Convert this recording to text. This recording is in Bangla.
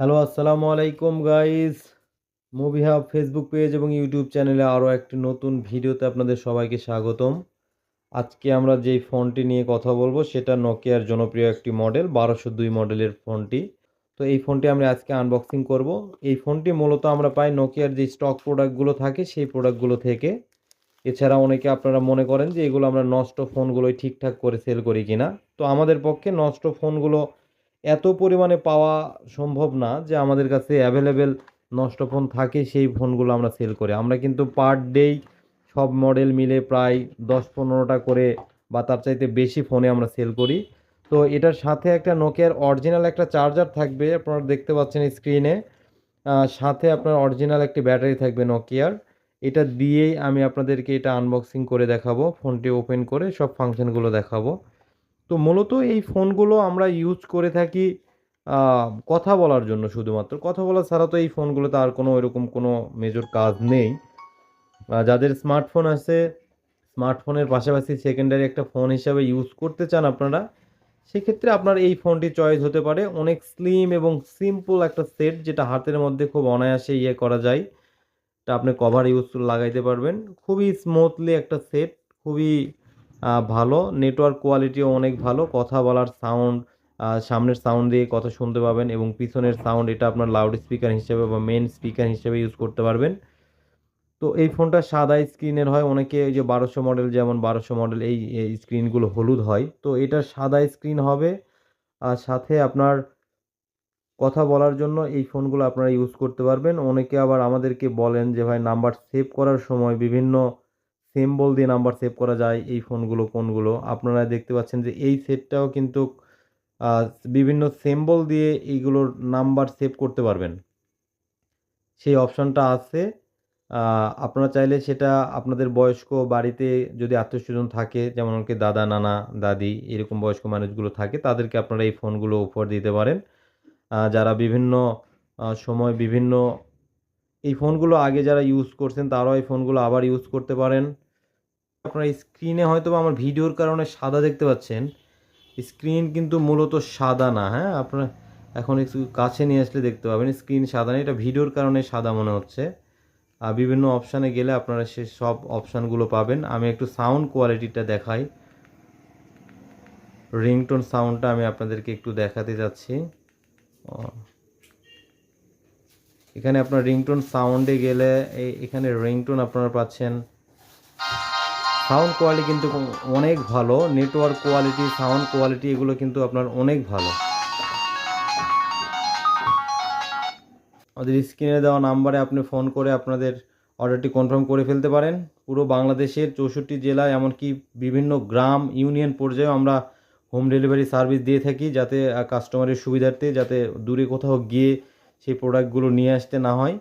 হ্যালো আসসালামু আলাইকুম guys movie hub Facebook page এবং ইউটিউব চ্যানেলে আরও একটি নতুন ভিডিওতে আপনাদের সবাইকে স্বাগতম। আজকে আমরা যেই ফোনটি নিয়ে কথা বলব, সেটা নোকিয়ার জনপ্রিয় একটি মডেল বারোশো দুই মডেলের ফোনটি। তো এই ফোনটি আমরা আজকে আনবক্সিং করব। এই ফোনটি মূলত আমরা পাই নোকিয়ার যে স্টক প্রোডাক্টগুলো থাকে, সেই প্রোডাক্টগুলো থেকে। এছাড়া অনেকে আপনারা মনে করেন যে এগুলো আমরা নষ্ট ফোনগুলোই ঠিকঠাক করে সেল করি কিনা। তো আমাদের পক্ষে নষ্ট ফোনগুলো এত পরিমাণে পাওয়া সম্ভব না যে আমাদের কাছে অ্যাভেলেবেল নষ্ট ফোন থাকে, সেই ফোনগুলো আমরা সেল করি। আমরা কিন্তু পার ডেই সব মডেল মিলে প্রায় দশ পনেরোটা করে বা তার চাইতে বেশি ফোনে আমরা সেল করি। তো এটার সাথে একটা নোকিয়ার অরিজিনাল একটা চার্জার থাকবে, আপনারা দেখতে পাচ্ছেন স্ক্রিনে সাথে আপনার অরিজিনাল একটি ব্যাটারি থাকবে নোকিয়ার এটা দিয়েই আমি আপনাদেরকে এটা আনবক্সিং করে দেখাবো ফোনটি ওপেন করে সব ফাংশনগুলো দেখাবো। তো মূলত এই ফোনগুলো আমরা ইউজ করে থাকি কথা বলার জন্য শুধুমাত্র। কথা বলা ছাড়া তো এই ফোনগুলোতে আর কোনো এরকম কোনো মেজর কাজ নেই। যাদের স্মার্টফোন আছে স্মার্টফোনের পাশাপাশি সেকেন্ডারি একটা ফোন হিসাবে ইউজ করতে চান আপনারা, সেক্ষেত্রে আপনার এই ফোনটি চয়েস হতে পারে। অনেক স্লিম এবং সিম্পল একটা সেট যেটা হাতের মধ্যে খুব অনায়াসে ইয়ে করা যায় এটা আপনি কভার ইউজ লাগাইতে পারবেন। খুবই স্মুথলি একটা সেট খুবই ভালো নেটওয়ার্ক কোয়ালিটিও অনেক ভালো, কথা বলার সাউন্ড সামনের সাউন্ড দিয়ে কথা শুনতে পাবেন এবং পিছনের সাউন্ড এটা আপনার লাউড স্পিকার হিসেবে বা মেন স্পিকার হিসেবে ইউজ করতে পারবেন। তো এই ফোনটা সাদা স্ক্রিনের হয়, অনেকে এই যে বারোশো মডেল যেমন বারোশো মডেল এই স্ক্রিনগুলো হলুদ হয়। তো এটা সাদা স্ক্রিন হবে আর সাথে আপনার কথা বলার জন্য এই ফোনগুলো আপনারা ইউজ করতে পারবেন। অনেকে আবার আমাদেরকে বলেন যে, ভাই নাম্বার সেভ করার সময় বিভিন্ন সিম্বল দিয়ে নাম্বার সেভ করা যায়, এই ফোনগুলো, কোনগুলো। আপনারা দেখতে পাচ্ছেন যে এই সেটটাও কিন্তু বিভিন্ন সিম্বল দিয়ে এইগুলোর নাম্বার সেভ করতে পারবেন। সেই অপশনটা আছে। আপনারা চাইলে সেটা আপনাদের বয়স্ক বাড়িতে যদি আত্মীয় স্বজন থাকে, যেমন কি দাদা, নানা, দাদি, এরকম বয়স্ক মানুষগুলো থাকে, তাদেরকে আপনারা এই ফোনগুলো উপহার দিতে পারেন। যারা বিভিন্ন সময় বিভিন্ন, এই ফোনগুলো আগে যারা ইউজ করছেন, তারাও এই ফোনগুলো আবার ইউজ করতে পারেন। আপনার স্ক্রিনে হয়তো আমার ভিডিওর কারণে সাদা দেখতে পাচ্ছেন। স্ক্রিন কিন্তু মূলত সাদা না হ্যাঁ? আপনার এখন একটু কাছে নিয়ে আসলে দেখতে পাবেন। স্ক্রিন সাদা না এটা ভিডিওর কারণে সাদা মনে হচ্ছে। আর বিভিন্ন অপশানে গেলে আপনারা সে সব অপশানগুলো পাবেন। আমি একটু সাউন্ড কোয়ালিটিটা দেখাই। রিংটোন সাউন্ডটা আমি আপনাদেরকে একটু দেখাতে যাচ্ছি। এখানে আপনার রিংটোন সাউন্ডে গেলে এখানে রিংটোন আপনারা পাচ্ছেন সাউন্ড কোয়ালিটি কিন্তু অনেক ভালো, নেটওয়ার্ক কোয়ালিটি, সাউন্ড কোয়ালিটি এগুলো কিন্তু আপনার অনেক ভালো। আমাদের স্ক্রিনে দেওয়া নাম্বারে আপনি ফোন করে আপনাদের অর্ডারটি কনফার্ম করে ফেলতে পারেন। পুরো বাংলাদেশের চৌষট্টি জেলায় এমনকি বিভিন্ন গ্রাম, ইউনিয়ন পর্যায়েও আমরা হোম ডেলিভারি সার্ভিস দিয়ে থাকি যাতে কাস্টমারের সুবিধার্থে যাতে দূরে কোথাও গিয়ে সেই প্রোডাক্টগুলো নিয়ে আসতে না হয়।